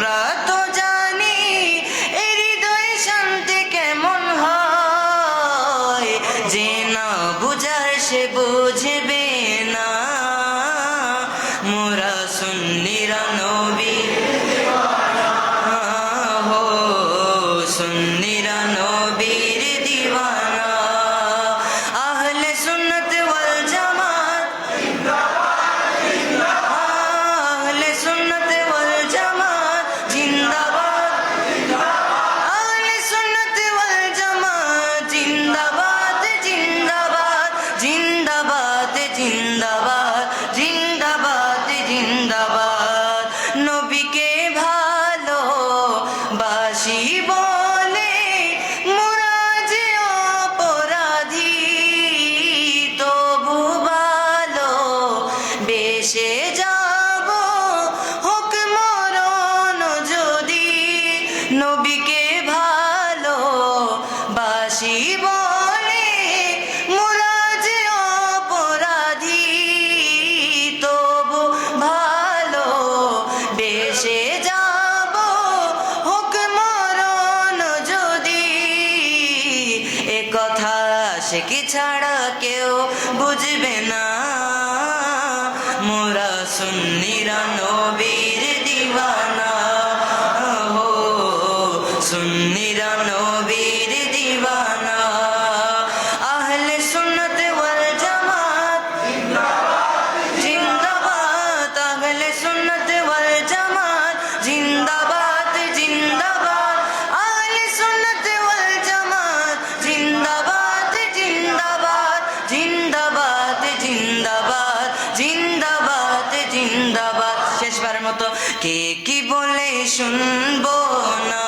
আমরা তো জানি এ হৃদয় শান্তি কেমন হয়? যে না বুঝার সে বেশে যাব। হোক মরণ যদি নবীকে ভালো বাসি বলে মোরা যে অপরাধী তবু ভালো। বেশে যাব। হোক মরণ যদি এ কথা সে কি ছাড়া কেউ বুঝবে না। মোরা সুন্নিরা নবীর দিওয়ানা। হো সুন্নিরা নবীর দিওয়ানা। আহলে সুন্নত ওয়াল জামাত। জিন্দাবাদ। আহলে সুন্নত ওয়াল জামাত। জিন্দাবাদ। শেষবার মতো কে কি বলে শুনব না?